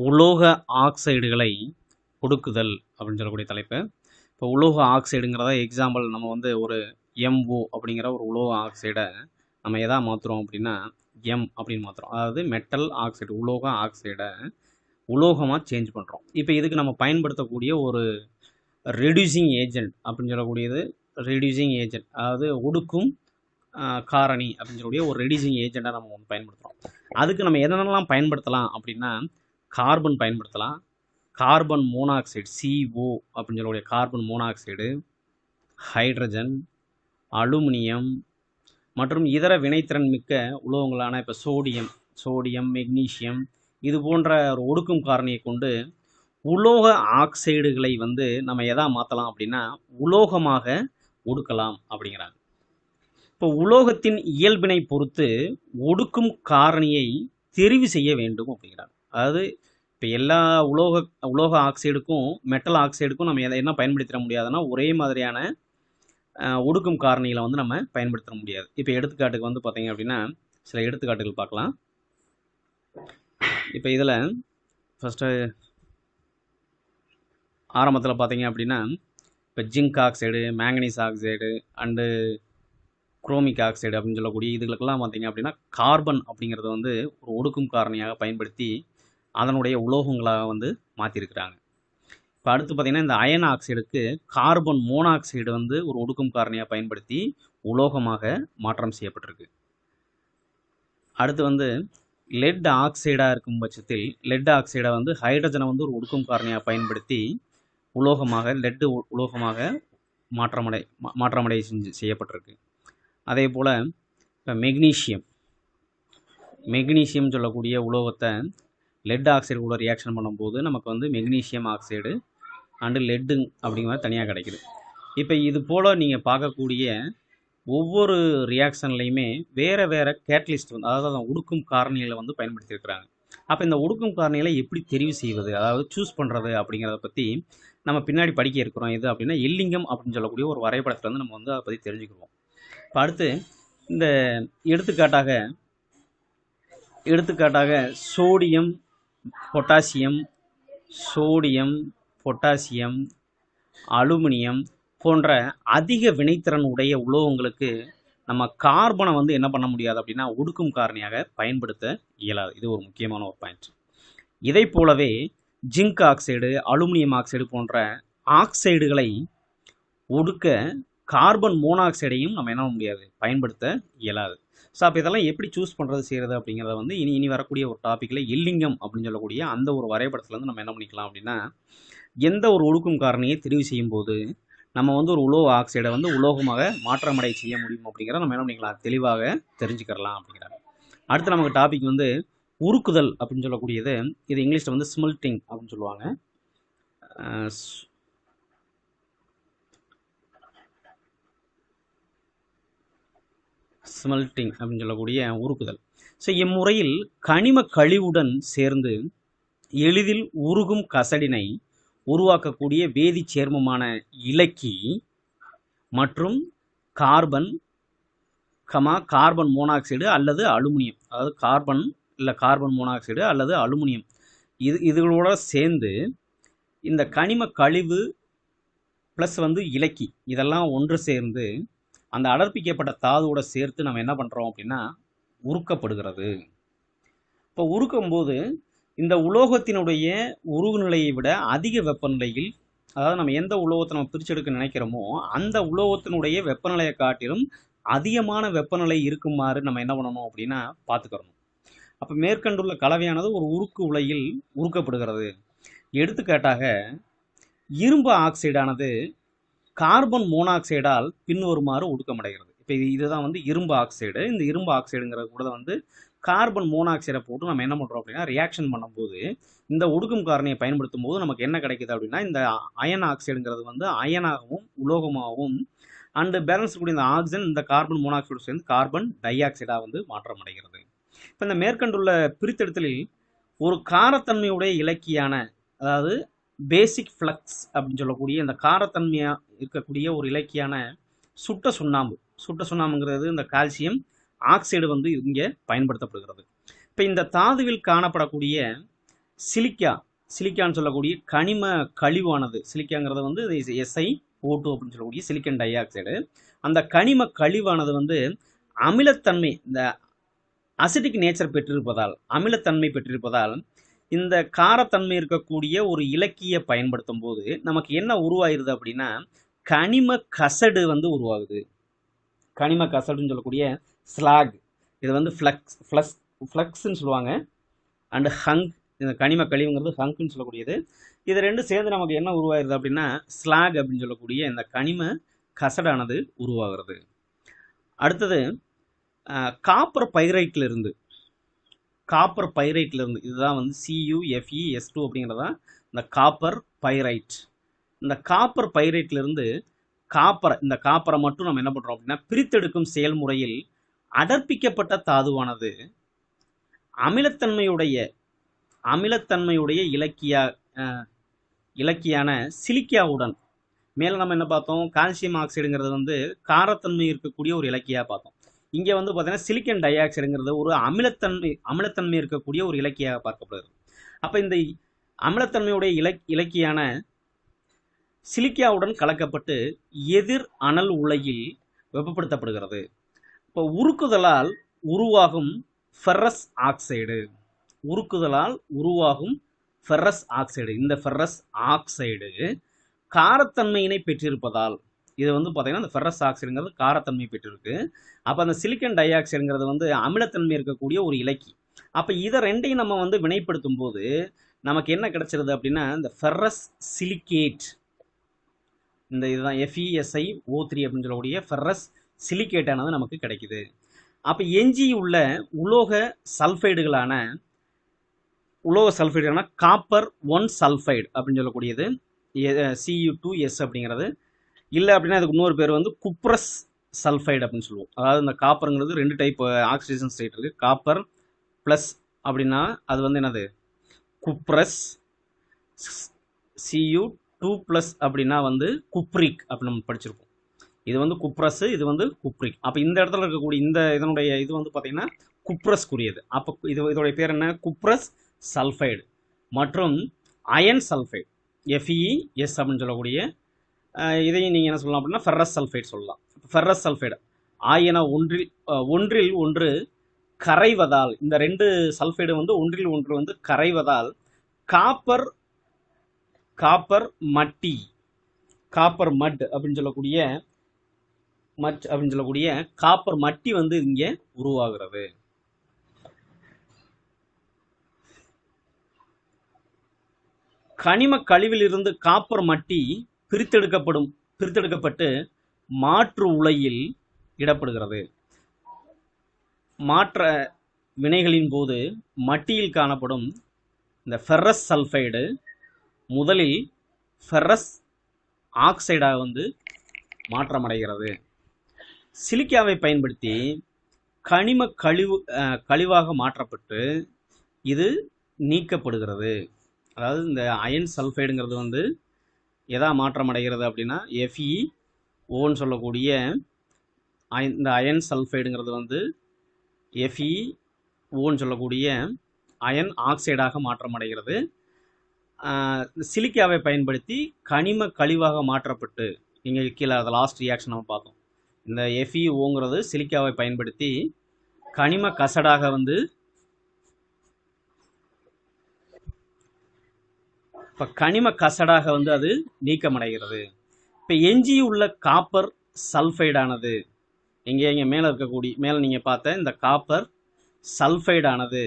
உலோக ஆக்சைடுகளை ஒடுக்குதல் அப்படின்னு சொல்லக்கூடிய தலைப்பு. இப்போ உலோக ஆக்சைடுங்கிறத எக்ஸாம்பிள் நம்ம வந்து ஒரு எம்ஓ அப்படிங்கிற ஒரு உலோக ஆக்சைடை நம்ம எதா மாற்றுறோம் அப்படின்னா எம் அப்படின்னு மாற்றுறோம் அதாவது மெட்டல் ஆக்சைடு உலோக ஆக்சைடை உலோகமாக சேஞ்ச் பண்ணுறோம் இப்போ இதுக்கு நம்ம பயன்படுத்தக்கூடிய ஒரு ரெடியூசிங் ஏஜென்ட் அப்படின்னு சொல்லக்கூடியது ரெடியூசிங் ஏஜென்ட் அதாவது ஒடுக்கும் காரணி அப்படின்னு சொல்லக்கூடிய ஒரு ரெடியூசிங் ஏஜெண்ட்டாக நம்ம வந்து பயன்படுத்துகிறோம் அதுக்கு நம்ம எதனெல்லாம் பயன்படுத்தலாம் அப்படின்னா கார்பன் பயன்படுத்தலாம். கார்பன் மோனாக்சைடு சிஓ அப்படின்னு சொல்லக்கூடிய கார்பன் மோனாக்சைடு ஹைட்ரஜன் அலுமினியம் மற்றும் இதர வினைத்திறன் மிக்க உலோகங்களான இப்போ சோடியம் சோடியம் மெக்னீசியம் இது போன்ற ஒரு ஒடுக்கும் காரணியை கொண்டு உலோக ஆக்சைடுகளை வந்து நம்ம எதா மாற்றலாம் அப்படின்னா உலோகமாக ஒடுக்கலாம் அப்படிங்கிறாங்க. இப்போ உலோகத்தின் இயல்பினை பொறுத்து ஒடுக்கும் காரணியை தெரிவு செய்ய வேண்டும் அப்படிங்கிறாங்க. அதாவது இப்போ எல்லா உலோக உலோக ஆக்சைடுக்கும் மெட்டல் ஆக்சைடுக்கும் நம்ம எதை என்ன பயன்படுத்திட முடியாதுன்னா ஒரே மாதிரியான ஒடுக்கும் காரணிகளை வந்து நம்ம பயன்படுத்த முடியாது. இப்போ எடுத்துக்காட்டுக்கு வந்து பார்த்தீங்க அப்படின்னா சில எடுத்துக்காட்டுகள் பார்க்கலாம். இப்போ இதில் ஃபஸ்ட்டு ஆரம்பத்தில் பார்த்தீங்க அப்படின்னா இப்போ zinc oxide manganese oxide and chromic oxide அப்படின்னு சொல்லக்கூடிய இதுகளுக்கெல்லாம் பார்த்தீங்க அப்படின்னா கார்பன் அப்படிங்கிறத வந்து ஒரு ஒடுக்கும் காரணியாக பயன்படுத்தி அதனுடைய உலோகங்களாக வந்து மாற்றிருக்கிறாங்க இப்போ அடுத்து பார்த்திங்கன்னா இந்த அயன் ஆக்சைடுக்கு கார்பன் மோனாக்சைடு வந்து ஒரு ஒடுக்கும் காரணியாக பயன்படுத்தி உலோகமாக மாற்றம் செய்யப்பட்டிருக்கு. அடுத்து வந்து லெட் ஆக்சைடாக இருக்கும் பட்சத்தில் லெட் ஆக்சைடை வந்து ஹைட்ரஜனை வந்து ஒரு ஒடுக்கும் காரணியாக பயன்படுத்தி உலோகமாக லெட்டு உலோகமாக மாற்றமடை மா- மாற்றமடை செஞ்சு செய்யப்பட்டிருக்கு. அதே போல் இப்போ மெக்னீஷியம் மெக்னீஷியம் சொல்லக்கூடிய உலோகத்தை லெட் ஆக்சைடு கூட ரியாக்ஷன் பண்ணும்போது நமக்கு வந்து மெக்னீஷியம் ஆக்சைடு அண்டு லெட்டு அப்படிங்கிற மாதிரி தனியாக கிடைக்குது. இப்போ இது போல் நீங்கள் பார்க்கக்கூடிய ஒவ்வொரு ரியாக்ஷன்லையுமே வேறு வேறு கேட்டலிஸ்ட் வந்து அதாவது அந்த உடுக்கும் காரணிகளை வந்து பயன்படுத்தியிருக்கிறாங்க. அப்போ இந்த உடுக்கும் காரணிகளை எப்படி தெரிவு செய்வது அதாவது சூஸ் பண்ணுறது அப்படிங்கிறத பற்றி நம்ம பின்னாடி படிக்க இருக்கிறோம். எது அப்படின்னா எல்லிங்கம் அப்படின்னு சொல்லக்கூடிய ஒரு வரைபடத்தில் வந்து நம்ம வந்து அதை பற்றி தெரிஞ்சுக்குவோம் இப்போ அடுத்து இந்த எடுத்துக்காட்டாக எடுத்துக்காட்டாக sodium potassium sodium potassium aluminium போன்ற அதிக வினைத்திறன் உடைய உலோகங்களுக்கு நம்ம கார்பனை வந்து என்ன பண்ண முடியாது அப்படின்னா ஒடுக்கும் காரணியாக பயன்படுத்த இயலாது. இது ஒரு முக்கியமான ஒரு பாயிண்ட் இதை போலவே ஜிங்க் ஆக்சைடு அலுமினியம் ஆக்சைடு போன்ற ஆக்சைடுகளை ஒடுக்க கார்பன் மோனாக்சைடையும் நம்ம என்ன பண்ண முடியாது? பயன்படுத்த இயலாது. ஸோ அப்போ இதெல்லாம் எப்படி சூஸ் பண்ணுறது செய்கிறது அப்படிங்கிறத வந்து இனி இனி வரக்கூடிய ஒரு டாப்பிக்கில் இல்லிங்கம் அப்படின்னு சொல்லக்கூடிய அந்த ஒரு வரைபடத்துலேருந்து நம்ம என்ன பண்ணிக்கலாம் அப்படின்னா எந்த ஒரு ஒடுக்கும் காரணியை தெரிவு செய்யும் போது நம்ம வந்து ஒரு உலோக ஆக்சைடை வந்து உலோகமாக மாற்றமடை செய்ய முடியும் அப்படிங்கிற நம்ம என்ன பண்ணிக்கலாம் தெளிவாக தெரிஞ்சுக்கிறலாம் அப்படிங்கிறாங்க அடுத்து நமக்கு டாபிக் வந்து உருக்குதல் அப்படின்னு சொல்லக்கூடியது இது இங்கிலீஷில் வந்து ஸ்மெல்டிங் அப்படின்னு சொல்லுவாங்க. ஸ்மெல்ட்டிங் ஸ்மெல்டிங் அப்படின்னு சொல்லக்கூடிய உருக்குதல். ஸோ இம்முறையில் கனிம கழிவுடன் சேர்ந்து எளிதில் உருகும் கசடினை உருவாக்கக்கூடிய வேதிச் சேர்மமான இலக்கி மற்றும் கார்பன் கமா கார்பன் மோனாக்சைடு அல்லது அலுமினியம். அதாவது கார்பன் இல்லை கார்பன் மோனாக்சைடு அல்லது அலுமினியம். இது இதுகளோட சேர்ந்து இந்த கனிம கழிவு ப்ளஸ் வந்து இலக்கி. இதெல்லாம் ஒன்று சேர்ந்து அந்த அடர்ப்பிக்கப்பட்ட தாதுவோட சேர்த்து நம்ம என்ன பண்ணுறோம் அப்படின்னா உருக்கப்படுகிறது. இப்போ உருக்கும்போது இந்த உலோகத்தினுடைய உருகு நிலையை விட அதிக வெப்பநிலையில் அதாவது நம்ம எந்த உலோகத்தை நம்ம பிரிச்செடுக்க நினைக்கிறோமோ அந்த உலோகத்தினுடைய வெப்பநிலையை காட்டிலும் அதிகமான வெப்பநிலை இருக்குமாறு நம்ம என்ன பண்ணணும் அப்படின்னா பார்த்துக்கிறணும். அப்போ மேற்கண்டுள்ள கலவையானது ஒரு உருக்கு உலையில் உருக்கப்படுகிறது. எடுத்துக்காட்டாக இரும்பு ஆக்சைடானது கார்பன் மோனாக்சைடால் பின்வருமாறு ஒடுக்கமடைகிறது. இப்போ இது இதுதான் வந்து இரும்பு ஆக்சைடு. இந்த இரும்பு ஆக்சைடுங்கிறது கூட வந்து கார்பன் மோனாக்சைடை போட்டு நம்ம என்ன பண்ணுறோம் அப்படின்னா ரியாக்ஷன் பண்ணும்போது இந்த ஒடுக்கும் காரணியை பயன்படுத்தும் போது நமக்கு என்ன கிடைக்குது அப்படின்னா இந்த அயன் ஆக்சைடுங்கிறது வந்து அயனாகவும் உலோகமாகவும் அண்டு பேலன்ஸ் கூடிய இந்த ஆக்சிஜன் இந்த கார்பன் மோனாக்சைடு சேர்ந்து கார்பன் டை ஆக்சைடாக வந்து மாற்றம் அடைகிறது இப்போ இந்த மேற்கண்டுள்ள பிரித்தெடுத்தலில் ஒரு காரத்தன்மையுடைய இலக்கியான அதாவது பேசிக் ஃப்ளக்ஸ் அப்படின்னு சொல்லக்கூடிய இந்த காரத்தன்மையாக இருக்கக்கூடிய ஒரு இலக்கியான சுட்ட சுண்ணாம்பு. சுட்ட சுண்ணாம்புங்கிறது இந்த கால்சியம் ஆக்சைடு வந்து இங்கே பயன்படுத்தப்படுகிறது. இப்போ இந்த தாதுவில் காணப்படக்கூடிய சிலிக்கா சிலிக்கான்னு சொல்லக்கூடிய கனிம கழிவானது சிலிக்காங்கிறது வந்து எஸ்ஐ ஓட்டு அப்படின்னு சொல்லக்கூடிய சிலிக்கன் டை ஆக்சைடு அந்த கனிம கழிவானது வந்து அமிலத்தன்மை இந்த அசிட்டிக் நேச்சர் பெற்றிருப்பதால் அமிலத்தன்மை பெற்றிருப்பதால் இந்த காரத்தன்மை இருக்கக்கூடிய ஒரு இலக்கிய பயன்படுத்தும் போது நமக்கு என்ன உருவாயிருது அப்படின்னா கனிம கசடு வந்து உருவாகுது. கனிம கசடுன்னு சொல்லக்கூடிய ஸ்லாக் இது வந்து ஃப்ளக்ஸ் ஃப்ளக்ஸ் ஃப்ளக்ஸ்ன்னு சொல்லுவாங்க. அண்டு ஹங் இந்த கனிம கழிவுங்கிறது ஹங்க்னு சொல்லக்கூடியது. இது ரெண்டும் சேர்ந்து நமக்கு என்ன உருவாயிருது அப்படின்னா ஸ்லாக் அப்படின்னு சொல்லக்கூடிய இந்த கனிம கசடானது உருவாகிறது. அடுத்தது காப்பர் பைரைட்டில் இருந்து காப்பர் பைரைட்ல இருந்து இதுதான் வந்து சியூஎஃப்இ எஸ் டூ அப்படிங்கிறதான் இந்த காப்பர் பைரைட் இந்த காப்பர் பைரைட்ல இருந்து காப்பரை இந்த காப்பரை மட்டும் நம்ம என்ன பண்றோம் அப்படின்னா பிரித்தெடுக்கும் செயல்முறையில் அடர்ப்பிக்கப்பட்ட தாதுவானது அமிலத்தன்மையுடைய அமிலத்தன்மையுடைய இலக்கியா இலக்கியான சிலிக்கியாவுடன் மேலே நம்ம என்ன பார்த்தோம்? கால்சியம் ஆக்சைடுங்கிறது வந்து காரத்தன்மை இருக்கக்கூடிய ஒரு இலக்கியா பார்த்தோம். இங்கே வந்து பார்த்தீங்கன்னா சிலிக்கன் டை ஆக்சைடுங்கிறது ஒரு அமிலத்தன்மை அமிலத்தன்மை இருக்கக்கூடிய ஒரு இலக்கியாக பார்க்கப்படுகிறது அப்போ இந்த அமிலத்தன்மையுடைய இலக் இலக்கியான சிலிக்காவுடன் கலக்கப்பட்டு எதிர் அனல் உலையில் வெப்பப்படுத்தப்படுகிறது. இப்போ உருக்குதலால் உருவாகும் ஃபெர்ரஸ் ஆக்சைடு உருக்குதலால் உருவாகும் ஃபெர்ரஸ் ஆக்சைடு இந்த ஃபெர்ரஸ் ஆக்சைடு காரத்தன்மையினை பெற்றிருப்பதால் இது வந்து பார்த்தீங்கன்னா அந்த ஃபெரஸ் ஆக்சைடுங்கிறது காரத்தன்மை பெற்றிருக்கு. அப்போ அந்த சிலிக்கன் டை ஆக்சைடுங்கிறது வந்து அமிலத்தன்மை இருக்கக்கூடிய ஒரு இலக்கி. அப்போ இதை ரெண்டையும் நம்ம வந்து வினைப்படுத்தும் போது நமக்கு என்ன கிடைச்சிருது அப்படின்னா இந்த ஃபெரஸ் சிலிகேட் இந்த இதுதான் எஃப்இஎஸ்ஐ ஓ த்ரீ அப்படின்னு சொல்லக்கூடிய ஃபெர்ரஸ் சிலிக்கேட்டானது நமக்கு கிடைக்குது. அப்போ எஞ்சி உள்ள உலோக சல்ஃபைடுகளான உலோக சல்ஃபைடுகளான காப்பர் ஒன் சல்ஃபைடு அப்படின்னு சொல்லக்கூடியது சியு டூ எஸ் அப்படிங்கிறது. இல்லை அப்படின்னா அதுக்கு இன்னொரு பேர் வந்து குப்ரஸ் சல்ஃபைடு அப்படின்னு சொல்லுவோம். அதாவது இந்த காப்பருங்கிறது ரெண்டு டைப் ஆக்சிடேஷன் ஸ்டேட் இருக்குது காப்பர் ப்ளஸ் அப்படின்னா அது வந்து என்னது? குப்ரஸ் சியூ டூ ப்ளஸ் அப்படின்னா வந்து குப்ரிக் அப்படின்னு நம்ம படிச்சிருக்கோம். இது வந்து குப்ரஸ் இது வந்து குப்ரிக். அப்போ இந்த இடத்துல இருக்கக்கூடிய இந்த இதனுடைய இது வந்து பார்த்தீங்கன்னா குப்ரஸ்க்குரியது. அப்போ இது இதோடைய பேர் என்ன? குப்ரஸ் சல்ஃபைடு மற்றும் iron sulphide F E S அப்படின்னு சொல்லக்கூடிய இதையும் நீங்கள் என்ன சொல்லலாம் அப்படின்னா ஃபெர்ரஸ் சல்ஃபைடு சொல்லலாம். ஃபெர்ரஸ் சல்ஃபைடு ஆயன ஒன்றில் ஒன்றில் ஒன்று கரைவதால் இந்த ரெண்டு சல்ஃபைடு வந்து ஒன்றில் ஒன்று வந்து கரைவதால் copper copper matte copper matte அப்படின்னு சொல்லக்கூடிய மட் அப்படின்னு சொல்லக்கூடிய காப்பர் மட்டி வந்து இங்கே உருவாகிறது. கனிம கழிவிலிருந்து காப்பர் மட்டி பிரித்தெடுக்கப்படும் பிரித்தெடுக்கப்பட்டு மாற்று உலையில் இடப்படுகிறது. மாற்ற வினைகளின் போது மட்டியில் காணப்படும் இந்த ஃபெர்ரஸ் சல்ஃபைடு முதலில் ஃபெர்ரஸ் ஆக்சைடாக வந்து மாற்றமடைகிறது. சிலிக்காவை பயன்படுத்தி கனிம கழிவு கழிவாக மாற்றப்பட்டு இது நீக்கப்படுகிறது. அதாவது இந்த அயன் சல்ஃபைடுங்கிறது வந்து எதா மாற்றம் அடைகிறது அப்படின்னா எஃப்இ ஓன்னு சொல்லக்கூடிய அயன் இந்த அயன் சல்ஃபைடுங்கிறது வந்து எஃப்இ ஓன்னு சொல்லக்கூடிய அயன் ஆக்சைடாக மாற்றம் அடைகிறது சிலிக்காவை பயன்படுத்தி கனிம கழிவாக மாற்றப்பட்டு நீங்கள் கீழே அதை லாஸ்ட் ரியாக்ஷன் நம்ம பார்த்தோம் இந்த எஃப்இஓங்கிறது சிலிக்காவை பயன்படுத்தி கனிம கசடாக வந்து இப்போ கனிம கசடாக வந்து அது நீக்கமடைகிறது. இப்போ எஞ்சியுள்ள காப்பர் சல்ஃபைடானது எங்கே இங்கே மேலே இருக்கக்கூடிய மேலே நீங்கள் பார்த்த இந்த காப்பர் சல்ஃபைடானது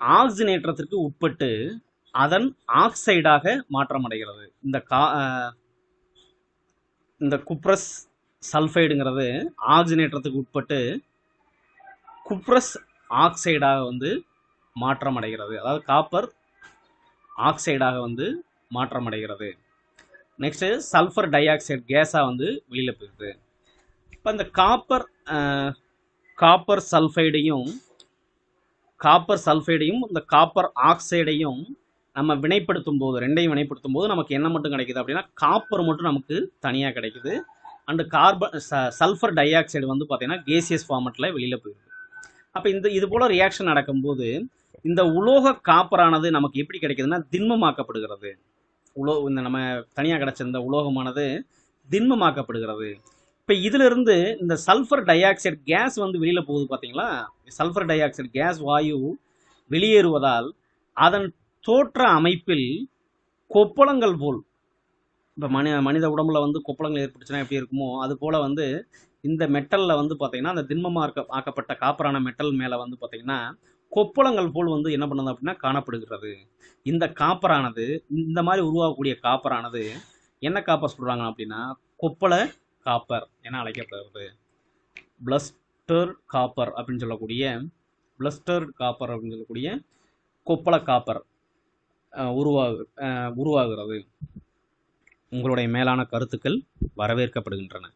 ஆக்சினேற்றத்திற்கு உட்பட்டு அதன் ஆக்சைடாக மாற்றமடைகிறது. இந்த கா இந்த குப்ரஸ் சல்ஃபைடுங்கிறது ஆக்சினேற்றத்துக்கு உட்பட்டு குப்ரஸ் ஆக்சைடாக வந்து மாற்றமடைகிறது. அதாவது காப்பர் ஆக்சைடாக வந்து மாற்றமடைகிறது. நெக்ஸ்ட்டு சல்ஃபர் டை ஆக்சைடு கேஸாக வந்து வெளியில் போயிடுது. இப்போ இந்த காப்பர் காப்பர் சல்ஃபைடையும் காப்பர் சல்ஃபைடையும் இந்த காப்பர் ஆக்சைடையும் நம்ம வினைப்படுத்தும் போது ரெண்டையும் வினைப்படுத்தும் போது நமக்கு என்ன மட்டும் கிடைக்குது அப்படின்னா காப்பர் மட்டும் நமக்கு தனியாக கிடைக்குது. And carbon sulphur dioxide வந்து பார்த்தீங்கன்னா கேசியஸ் ஃபார்மெட்டில் வெளியில் போயிடுது. அப்போ இந்த இது போல் ரியாக்ஷன் நடக்கும்போது இந்த உலோக காப்பரானது நமக்கு எப்படி கிடைக்குதுன்னா திண்மமாக்கப்படுகிறது. உலோ இந்த நம்ம தனியாக கிடைச்ச இந்த உலோகமானது திண்மமாக்கப்படுகிறது. இப்போ இதிலிருந்து இந்த சல்ஃபர் டை ஆக்சைடு கேஸ் வந்து வெளியில் போகுது பார்த்தீங்களா சல்ஃபர் டை ஆக்சைடு கேஸ் வாயு வெளியேறுவதால் அதன் தோற்ற அமைப்பில் கொப்பளங்கள் போல் இப்போ மனி மனித உடம்புல வந்து கொப்பளங்கள் ஏற்பட்டுச்சுன்னா எப்படி இருக்குமோ அது போல் வந்து இந்த மெட்டலில் வந்து பார்த்தீங்கன்னா அந்த திண்மமாக ஆக்கப்பட்ட காப்பரான மெட்டல் மேலே வந்து பார்த்தீங்கன்னா கொப்பளங்கள் போல் வந்து என்ன பண்ணுது அப்படின்னா காணப்படுகிறது. இந்த காப்பரானது இந்த மாதிரி உருவாகக்கூடிய காப்பரானது என்ன காப்பர் சொல்கிறாங்க அப்படின்னா கொப்பள காப்பர் என அழைக்கப்படுகிறது. பிளஸ்டர் காப்பர் அப்படின்னு சொல்லக்கூடிய பிளஸ்டர் காப்பர் அப்படின்னு சொல்லக்கூடிய கொப்பள காப்பர் உருவாகு உருவாகிறது. உங்களுடைய மேலான கருத்துக்கள் வரவேற்கப்படுகின்றன.